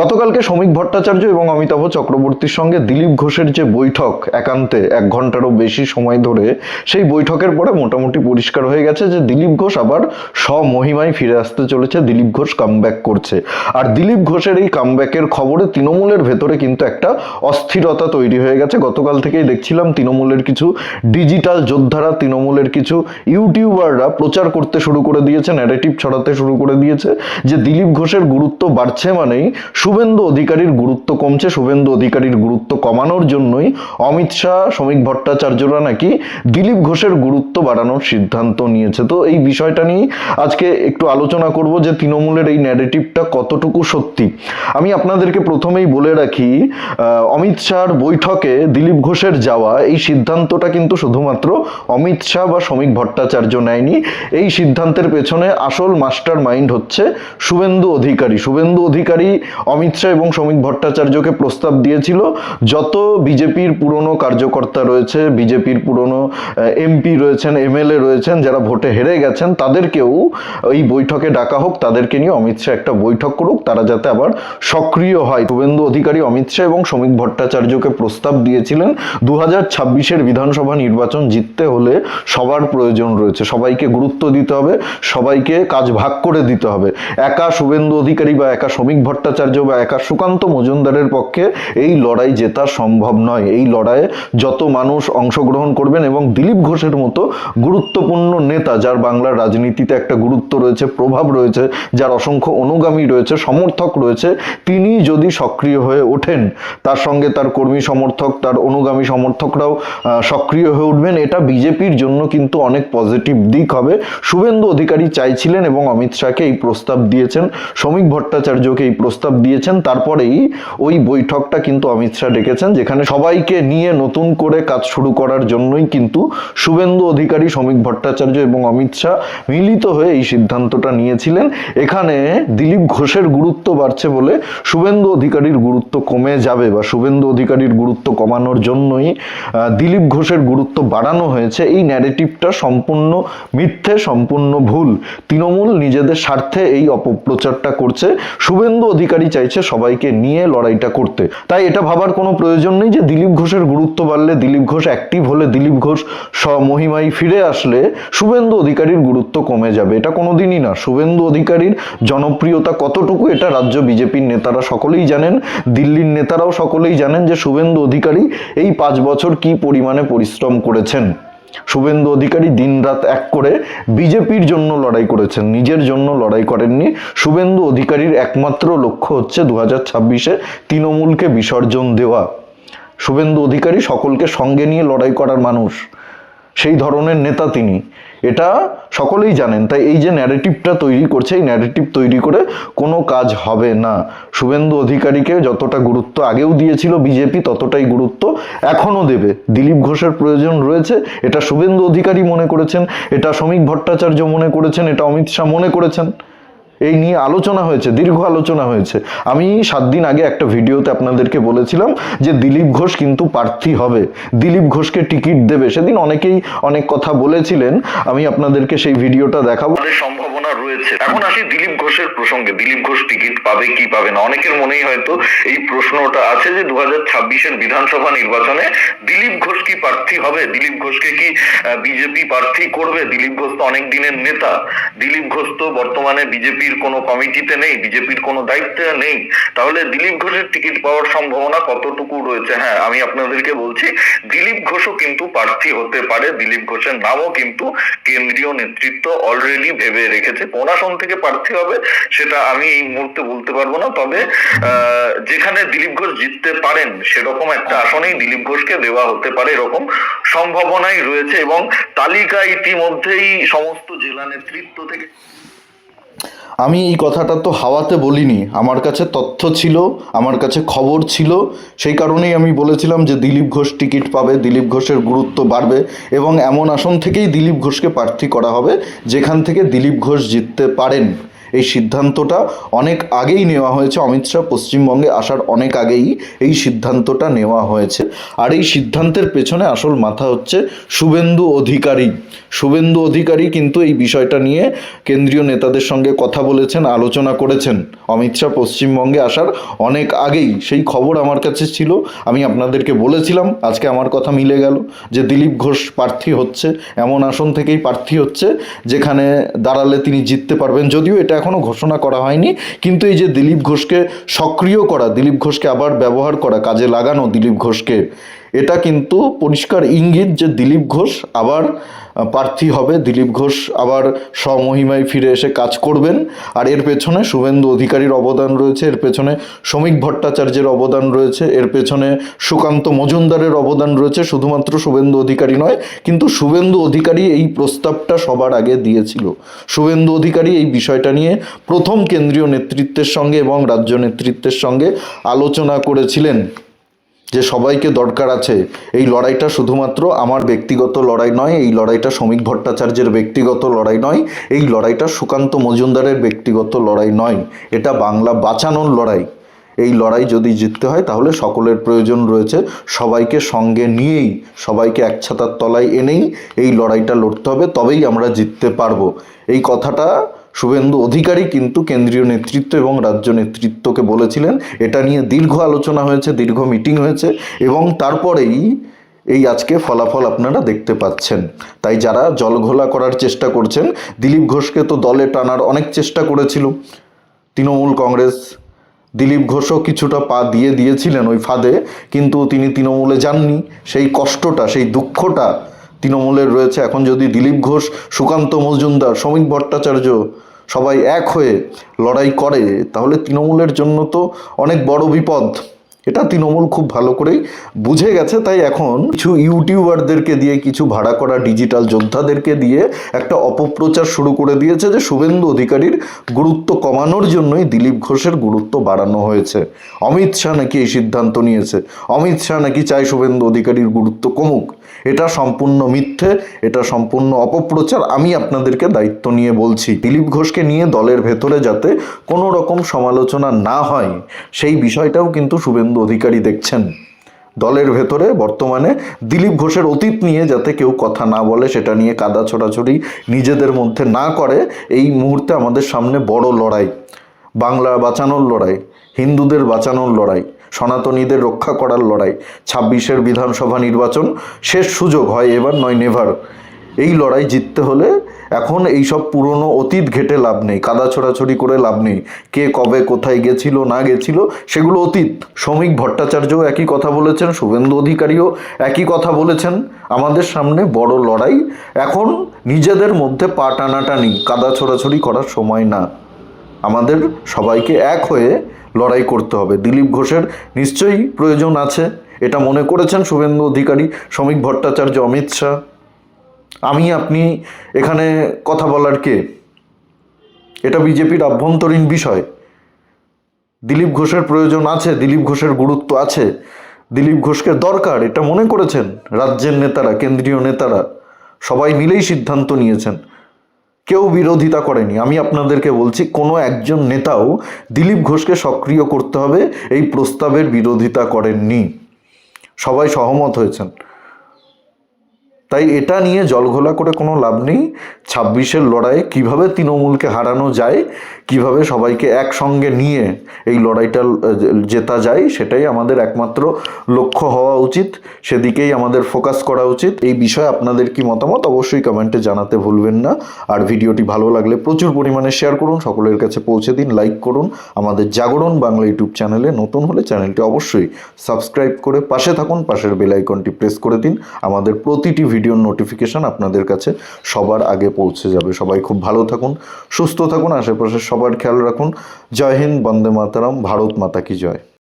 গতকালকে শ্রমিক ভট্টাচার্য এবং অমিতাভ চক্রবর্তীর সঙ্গে দিলীপ ঘোষের যে বৈঠক একান্তে এক ঘন্টারও বেশি সময় ধরে, সেই বৈঠকের পরে মোটামুটি পরিষ্কার হয়ে গেছে যে দিলীপ ঘোষ আবার স্বমহিমায় ফিরে আসতে চলেছে, দিলীপ ঘোষ কামব্যাক করছে। আর দিলীপ ঘোষের এই কামব্যাকের খবরে তৃণমূলের ভেতরে কিন্তু একটা অস্থিরতা তৈরি হয়ে গেছে। গতকাল থেকেই দেখছিলাম তৃণমূলের কিছু ডিজিটাল যোদ্ধারা, তৃণমূলের কিছু ইউটিউবাররা প্রচার করতে শুরু করে দিয়েছে ন্যারেটিভ ছড়াতে শুরু করে দিয়েছে যে দিলীপ ঘোষের গুরুত্ব বাড়ছে মানেই শুভেন্দু অধিকারীর গুরুত্ব কমছে, শুভেন্দু অধিকারীর গুরুত্ব কমানোর জন্যই অমিত শাহ শ্রমিক ভট্টাচার্যরা নাকি দিলীপ ঘোষের গুরুত্ব বাড়ানোর সিদ্ধান্ত নিয়েছে। তো এই বিষয়টা নিয়ে আজকে একটু আলোচনা করব যে তৃণমূলের এই ন্যারেটিভটা কতটুকু সত্যি। আমি আপনাদেরকে প্রথমেই বলে রাখি অমিত শাহর বৈঠকে দিলীপ ঘোষের যাওয়া, এই সিদ্ধান্তটা কিন্তু শুধুমাত্র অমিত শাহ বা শ্রমিক ভট্টাচার্য নেয়নি। এই সিদ্ধান্তের পেছনে আসল মাস্টার মাইন্ড হচ্ছে শুভেন্দু অধিকারী। শুভেন্দু অধিকারী অমিত শাহ এবং শ্রমিক ভট্টাচার্যকে প্রস্তাব দিয়েছিল, যত বিজেপির পুরনো কার্যকর্তা রয়েছে, বিজেপির পুরনো এমপি রয়েছেন, এমএলএ রয়েছেন, যারা ভোটে হেরে গেছেন, তাদেরকেও এই বৈঠকে ডাকা হোক, তাদেরকে নিয়ে অমিত শাহ একটা বৈঠক করুক, তারা যাতে আবার সক্রিয় হয়। শুভেন্দু অধিকারী অমিত শাহ এবং শ্রমিক ভট্টাচার্যকে প্রস্তাব দিয়েছিলেন দু হাজার ছাব্বিশের বিধানসভা নির্বাচন জিততে হলে সবার প্রয়োজন রয়েছে। সবাইকে গুরুত্ব দিতে হবে, সবাইকে কাজ ভাগ করে দিতে হবে। একা শুভেন্দু অধিকারী বা একা শ্রমিক ভট্টাচার্য বা একা সুকান্ত মজুমদারের পক্ষে এই লড়াই জেতা সম্ভব নয়। এই লড়াইয়ে যত মানুষ অংশগ্রহণ করবেন এবং দিলীপ ঘোষের মতো গুরুত্বপূর্ণ নেতা, যার বাংলার রাজনীতিতে একটা গুরুত্ব রয়েছে, প্রভাব রয়েছে, যার অসংখ্য অনুগামী রয়েছে, সমর্থক রয়েছে, তিনি যদি সক্রিয় হয়ে ওঠেন, তার সঙ্গে তার কর্মী সমর্থক, তার অনুগামী সমর্থকরাও সক্রিয় হয়ে উঠবেন। এটা বিজেপির জন্য কিন্তু অনেক পজিটিভ দিক হবে। শুভেন্দু অধিকারী চাইছিলেন এবং অমিত শাহকে এই প্রস্তাব দিয়েছেন। শ্রমিক ভট্টাচার্যকে এই প্রস্তাব দিয়েছেন, তারপরেই ওই বৈঠকটা কিন্তু অমিত শাহ ডেকেছেন, যেখানে সবাইকে নিয়ে নতুন করে কাজ শুরু করার জন্যই কিন্তু শুভেন্দু অধিকারী, শ্রমিক ভট্টাচার্য এবং অমিত শাহ মিলিত হয়ে এই সিদ্ধান্তটা নিয়েছিলেন। এখানে দিলীপ ঘোষের গুরুত্ব বাড়ছে বলে শুভেন্দু অধিকারীর গুরুত্ব কমে যাবে বা শুভেন্দু অধিকারীর গুরুত্ব কমানোর জন্যই দিলীপ ঘোষের গুরুত্ব বাড়ানো হয়েছে। এই ন্যারেটিভটা সম্পূর্ণ মিথ্যে, সম্পূর্ণ ভুল। তৃণমূল নিজেদের স্বার্থে এই অপপ্রচারটা করছে। শুভেন্দু অধিকারী চাইছে সবাইকে নিয়ে লড়াইটা করতে। তাই এটা ভাবার কোনো প্রয়োজন নেই যে দিলীপ ঘোষের গুরুত্ব বাড়লে দিলীপ ঘোষ অ্যাক্টিভ হলে দিলীপ ঘোষ স্বমহিমায় ফিরে আসলে শুভেন্দু অধিকারীর গুরুত্ব কমে যাবে। এটা কোনোদিনই না। শুভেন্দু অধিকারীর জনপ্রিয়তা কতটুকু এটা রাজ্য বিজেপির নেতারা সকলেই জানেন। দিল্লির নেতারাও সকলেই জানেন যে শুভেন্দু অধিকারী এই পাঁচ বছর কি পরিমাণে পরিশ্রম করেছেন। শুভেন্দু অধিকারী দিনরাত এক করে বিজেপির জন্য লড়াই করেছেন, নিজের জন্য লড়াই করেননি। শুভেন্দু অধিকারীর একমাত্র লক্ষ্য হচ্ছে দু হাজার ছাব্বিশে তৃণমূলকে বিসর্জন দেওয়া। শুভেন্দু অধিকারী সকলকে সঙ্গে নিয়ে লড়াই করার মানুষ, সেই ধরনের নেতা তিনি। এটা সকলেই জানেন। তাই এই যে ন্যারেটিভটা তৈরি করছে, এই ন্যারেটিভ তৈরি করে কোনো কাজ হবে না। শুভেন্দু অধিকারীকে যতটা গুরুত্ব আগেও দিয়েছিল বিজেপি, ততটাই গুরুত্ব এখনও দেবে। দিলীপ ঘোষের প্রয়োজন রয়েছে, এটা শুভেন্দু অধিকারী মনে করেছেন, এটা শ্রমিক ভট্টাচার্য মনে করেছেন, এটা অমিত শাহ মনে করেছেন। এই নিয়ে আলোচনা হয়েছে, দীর্ঘ আলোচনা হয়েছে। আমি সাত দিন আগে একটা ভিডিওতে আপনাদেরকে বলেছিলাম যে দিলীপ ঘোষ কিন্তু প্রার্থী হবে। দিলীপ ঘোষকে টিকিট দেবে। সেদিন অনেকেই অনেক কথা বলেছিলেন। আমি আপনাদেরকে সেই ভিডিওটা দেখাবো। সম্ভাবনা রয়েছে। এখন আসি দিলীপ ঘোষের প্রসঙ্গে। দিলীপ ঘোষ টিকিট পাবে কি পাবে না? অনেকের মনেই হয়তো এই প্রশ্নটা আছে যে দু হাজার বিধানসভা নির্বাচনে দিলীপ ঘোষ কি প্রার্থী হবে? দিলীপ ঘোষকে কি বিজেপি প্রার্থী করবে? দিলীপ ঘোষ তো অনেক দিনের নেতা। দিলীপ ঘোষ তো বর্তমানে বিজেপির কোনো কমিটিতে নেই বিজেপির কোনো দায়িত্বে নেই তাহলে দিলীপ ঘোষের টিকিট পাওয়ার সম্ভাবনা কতটুকু রয়েছে? হ্যাঁ আমি আপনাদেরকে বলছি দিলীপ ঘোষও কিন্তু প্রার্থী হতে পারে দিলীপ ঘোষের নামও কিন্তু কেন্দ্রীয় নেতৃত্ব অলরেডি ভেবে রেখেছে। কোন আসন থেকে প্রার্থী হবে সেটা আমি এই মুহূর্তে বলতে পারব না তবে আহ, যেখানে দিলীপ ঘোষ জিততে পারেন সেরকম একটা আসনেই দিলীপ ঘোষকে দেওয়া হতে পারে এরকম সম্ভাবনাই রয়েছে এবং তালিকা ইতিমধ্যেই সমস্ত জেলা নেতৃত্ব থেকে আমি এই কথাটা তো হাওয়াতে বলিনি। আমার কাছে তথ্য ছিল, আমার কাছে খবর ছিল। সেই কারণেই আমি বলেছিলাম যে দিলীপ ঘোষ টিকিট পাবে, দিলীপ ঘোষের গুরুত্ব বাড়বে এবং এমন আসন থেকেই দিলীপ ঘোষকে প্রার্থী করা হবে, যেখান থেকে দিলীপ ঘোষ জিততে পারেন। এই সিদ্ধান্তটা অনেক আগেই নেওয়া হয়েছে। অমিত শাহ পশ্চিমবঙ্গে আসার অনেক আগেই এই সিদ্ধান্তটা নেওয়া হয়েছে। আর এই সিদ্ধান্তের পেছনে আসল মাথা হচ্ছে শুভেন্দু অধিকারী। শুভেন্দু অধিকারী কিন্তু এই বিষয়টা নিয়ে কেন্দ্রীয় নেতাদের সঙ্গে কথা বলেছেন, আলোচনা করেছেন। অমিত শাহ পশ্চিমবঙ্গে আসার অনেক আগেই। সেই খবর আমার কাছে ছিল, আমি আপনাদেরকে বলেছিলাম, আজকে আমার কথা মিলে গেল যে দিলীপ ঘোষ প্রার্থী হচ্ছে, এমন আসন থেকেই প্রার্থী হচ্ছে, যেখানে দাঁড়ালে তিনি জিততে পারবেন। যদিও এটা এখনও ঘোষণা করা হয়নি। কিন্তু এই যে দিলীপ ঘোষকে সক্রিয় করা, দিলীপ ঘোষকে আবার ব্যবহার করা, কাজে লাগানো দিলীপ ঘোষকে এটা কিন্তু পরিষ্কার ইঙ্গিত যে দিলীপ ঘোষ আবার প্রার্থী হবে। দিলীপ ঘোষ আবার স্বমহিমায় ফিরে এসে কাজ করবেন। আর এর পেছনে শুভেন্দু অধিকারীর অবদান রয়েছে, এর পেছনে শ্রমিক ভট্টাচার্যের অবদান রয়েছে, এর পেছনে সুকান্ত মজুমদারের অবদান রয়েছে, শুধুমাত্র শুভেন্দু অধিকারী নয়, কিন্তু শুভেন্দু অধিকারী এই প্রস্তাবটা সবার আগে দিয়েছিল। শুভেন্দু অধিকারী এই বিষয়টা নিয়ে প্রথম কেন্দ্রীয় নেতৃত্বের সঙ্গে এবং রাজ্য নেতৃত্বের সঙ্গে আলোচনা করেছিলেন। যে সবাইকে দরকার আছে, এই লড়াইটা শুধুমাত্র আমার ব্যক্তিগত লড়াই নয়, এই লড়াইটা শ্রমিক ভট্টাচার্যের ব্যক্তিগত লড়াই নয়, এই লড়াইটা সুকান্ত মজুমদারের ব্যক্তিগত লড়াই নয়। এটা বাংলা বাঁচানোর লড়াই। এই লড়াই যদি জিততে হয়, তাহলে সকলের প্রয়োজন রয়েছে। সবাইকে সঙ্গে নিয়েই, সবাইকে এক ছাতার তলায় এনেই এই লড়াইটা লড়তে হবে, তবেই আমরা জিততে পারব। এই কথাটা শুভেন্দু অধিকারী কিন্তু কেন্দ্রীয় নেতৃত্ব এবং রাজ্য নেতৃত্বকে বলেছিলেন, এটা নিয়ে দীর্ঘ আলোচনা হয়েছে, দীর্ঘ মিটিং হয়েছে এবং তারপরেই এই আজকে ফলাফল আপনারা দেখতে পাচ্ছেন। তাই যারা জলঘোলা করার চেষ্টা করছেন, দিলীপ ঘোষকে তো দলে টানার অনেক চেষ্টা করেছিল। তৃণমূল কংগ্রেস, দিলীপ ঘোষও কিছুটা পা দিয়ে দিয়েছিলেন ওই ফাঁদে, কিন্তু তিনি তৃণমূলে যাননি। সেই কষ্টটা, সেই দুঃখটা তৃণমূলের রয়েছে। এখন যদি দিলীপ ঘোষ, সুকান্ত মজুমদার, শ্রমিক ভট্টাচার্য সবাই এক হয়ে লড়াই করে, তাহলে তৃণমূলের জন্য তো অনেক বড় বিপদ। এটা তৃণমূল খুব ভালো করেই বুঝে গেছে। তাই এখন কিছু ইউটিউবারদেরকে দিয়ে, কিছু ভাড়া করা ডিজিটাল যোদ্ধাদেরকে দিয়ে একটা অপপ্রচার শুরু করে দিয়েছে যে শুভেন্দু অধিকারীর গুরুত্ব কমানোর জন্যই দিলীপ ঘোষের গুরুত্ব বাড়ানো হয়েছে। অমিত শাহ নাকি এই সিদ্ধান্ত নিয়েছে। অমিত শাহ নাকি চায় শুভেন্দু অধিকারীর গুরুত্ব কমুক। এটা সম্পূর্ণ মিথ্যে, এটা সম্পূর্ণ অপপ্রচার। আমি আপনাদেরকে দায়িত্ব নিয়ে বলছি, দিলীপ ঘোষকে নিয়ে দলের ভেতরে যাতে কোনো রকম সমালোচনা না হয়, সেই বিষয়টাও কিন্তু শুভেন্দু অধিকারী দেখছেন? দলের ভেতরে বর্তমানে দিলীপ ঘোষের অতীত নিয়ে যাতে কেউ কথা না বলে, সেটা নিয়ে কাদা ছোড়াছড়ি নিজেদের মধ্যে না করে, এই মুহূর্তে আমাদের সামনে বড় লড়াই। বাংলা বাঁচানোর লড়াই, হিন্দুদের বাঁচানোর লড়াই, সনাতনীদের রক্ষা করার লড়াই, ছাব্বিশের বিধানসভা নির্বাচন শেষ সুযোগ হয়, এবার নয়, নেভার। এই লড়াই জিততে হলে এখন এই সব পুরনো অতীত ঘেটে লাভ নেই, কাদা ছোড়াছড়ি করে লাভ নেই। কে কবে কোথায় গেছিল, না গেছিল, সেগুলো অতীত। শ্রমিক ভট্টাচার্যও একই কথা বলেছেন, শুভেন্দু অধিকারীও একই কথা বলেছেন, আমাদের সামনে বড় লড়াই। এখন নিজেদের মধ্যে পা টানাটানি, কাদা ছোড়াছড়ি করার সময় না। আমাদের সবাইকে এক হয়ে লড়াই করতে হবে। দিলীপ ঘোষের নিশ্চয়ই প্রয়োজন আছে, এটা মনে করেছেন শুভেন্দু অধিকারী, শ্রমিক ভট্টাচার্য অমিত শাহ। আমি, আপনি এখানে কথা বলার কে? এটা বিজেপির আভ্যন্তরীণ বিষয়। দিলীপ ঘোষের প্রয়োজন আছে, দিলীপ ঘোষের গুরুত্ব আছে, দিলীপ ঘোষকে দরকার, এটা মনে করেছেন রাজ্যের নেতারা, কেন্দ্রীয় নেতারা, সবাই মিলেই সিদ্ধান্ত নিয়েছেন। কেউ বিরোধিতা করেনি। আমি আপনাদেরকে বলছি, কোনো একজন নেতাও দিলীপ ঘোষকে সক্রিয় করতে হবে, এই প্রস্তাবের বিরোধিতা করেননি। সবাই সহমত হয়েছেন। তাই এটা নিয়ে জলঘোলা করে কোনো লাভ নেই। ছাব্বিশের লড়াইয়ে কীভাবে তৃণমূলকে হারানো যায়, কীভাবে সবাইকে একসঙ্গে নিয়ে এই লড়াইটা জেতা যায়, সেটাই আমাদের একমাত্র লক্ষ্য হওয়া উচিত। সেদিকেই আমাদের ফোকাস করা উচিত। এই বিষয়ে আপনাদের কি মতামত অবশ্যই কমেন্টে জানাতে ভুলবেন না। আর ভিডিওটি ভালো লাগলে প্রচুর পরিমাণে শেয়ার করুন, সকলের কাছে পৌঁছে দিন, লাইক করুন। আমাদের জাগরণ বাংলা ইউটিউব চ্যানেলে নতুন হলে চ্যানেলটি অবশ্যই সাবস্ক্রাইব করে পাশে থাকুন, পাশের বেলাইকনটি প্রেস করে দিন। আমাদের প্রতিটি ভিডিওর নোটিফিকেশান আপনাদের কাছে সবার আগে পৌঁছে যাবে। সবাই খুব ভালো থাকুন, সুস্থ থাকুন, আশেপাশে সবার খেয়াল রাখুন। জয় হিন্দ, বন্দে মাতারাম, ভারত মাতা কি জয়।